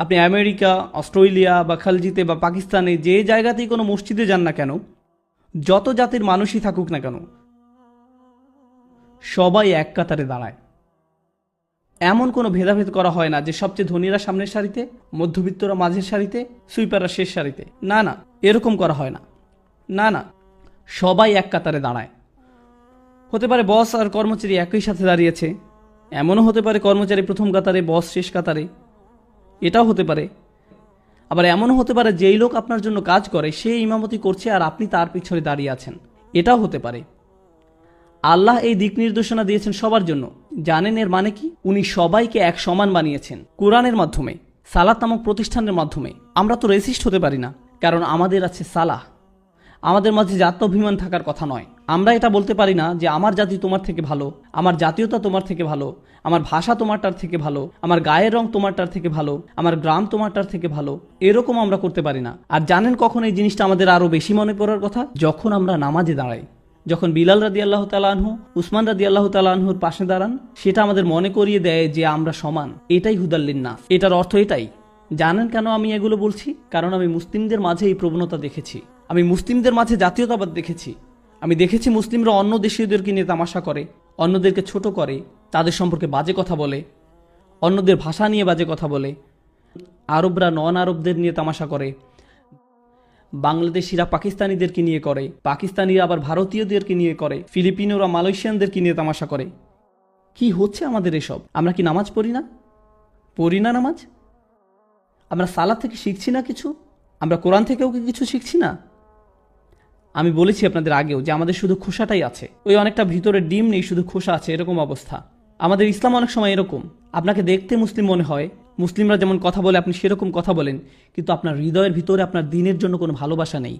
আপনি America, Australia বা খালজিতে বা পাকিস্তানে যে জায়গাতেই কোনো মসজিদে যান না কেন, যত জাতির মানুষই থাকুক না কেন, সবাই এক কাতারে দাঁড়ায়। এমন কোনো ভেদাভেদ করা হয় না যে সবচেয়ে ধনীরা সামনের সারিতে, মধ্যবিত্তরা মাঝের সারিতে, সুইপাররা শেষ সারিতে। না না, এরকম করা হয় না। না না, সবাই এক কাতারে দাঁড়ায়। হতে পারে বস আর কর্মচারী একই সাথে দাঁড়িয়েছে। এমনও হতে পারে কর্মচারী প্রথম কাতারে, বস শেষ কাতারে। এটাও হতে পারে। আবার এমনও হতে পারে যেই লোক আপনার জন্য কাজ করে, সে ইমামতি করছে আর আপনি তার পিছনে দাঁড়িয়ে আছেন। এটাও হতে পারে। আল্লাহ এই দিক নির্দেশনা দিয়েছেন সবার জন্য। জানেন এর মানে কি? উনি সবাইকে এক সমান বানিয়েছেন, কোরআনের মাধ্যমে, সালাত নামক প্রতিষ্ঠানের মাধ্যমে। আমরা তো রেসিস্ট হতে পারি না, কারণ আমাদের আছে সালাহ। আমাদের মাঝে জাত্যাভিমান থাকার কথা নয়। আমরা এটা বলতে পারি না যে আমার জাতি তোমার থেকে ভালো, আমার জাতীয়তা তোমার থেকে ভালো, আমার ভাষা তোমারটার থেকে ভালো, আমার গায়ের রং তোমারটার থেকে ভালো, আমার গ্রাম তোমারটার থেকে ভালো, এরকম আমরা করতে পারি না। আর জানেন কখন এই জিনিসটা আমাদের আরও বেশি মনে পড়ার কথা? যখন আমরা নামাজে দাঁড়াই, যখন বিলাল রাদি আল্লাহ তালাহু উসমান রাদি আল্লাহ তালাহুর পাশে দাঁড়ান, সেটা আমাদের মনে করিয়ে দেয় যে আমরা সমান। এটাই হুদাল্লিন না এটার অর্থ এটাই। জানেন কেন আমি এগুলো বলছি? কারণ আমি মুসলিমদের মাঝে এই প্রবণতা দেখেছি। আমি মুসলিমদের মাঝে জাতীয়তাবাদ দেখেছি। আমি দেখেছি মুসলিমরা অন্য দেশীয়দেরকে নিয়ে তামাশা করে, অন্যদেরকে ছোট করে, তাদের সম্পর্কে বাজে কথা বলে, অন্যদের ভাষা নিয়ে বাজে কথা বলে। আরবরা নন আরবদের নিয়ে তামাশা করে, বাংলাদেশিরা পাকিস্তানিদেরকে নিয়ে করে, পাকিস্তানিরা আবার ভারতীয়দেরকে নিয়ে করে, ফিলিপিনোরা মালয়েশিয়ানদেরকে নিয়ে তামাশা করে। কি হচ্ছে আমাদের এসব? আমরা কি নামাজ পড়ি না? পড়ি না নামাজ? আমরা সালাদ থেকে শিখছি না কিছু? আমরা কোরআন থেকেও কি কিছু শিখছি না? আমি বলেছি আপনাদের আগেও যে আমাদের শুধু খোসাটাই আছে। ওই অনেকটা ভিতরে ডিম নেই, শুধু খোসা আছে, এরকম অবস্থা। আমাদের ইসলাম অনেক সময় এরকম। আপনাকে দেখতে মুসলিম মনে হয়, মুসলিমরা যেমন কথা বলে, আপনি সেরকম কথা বলেন, কিন্তু আপনার হৃদয়ের ভিতরে, আপনার দিনের জন্য কোনো ভালোবাসা নেই।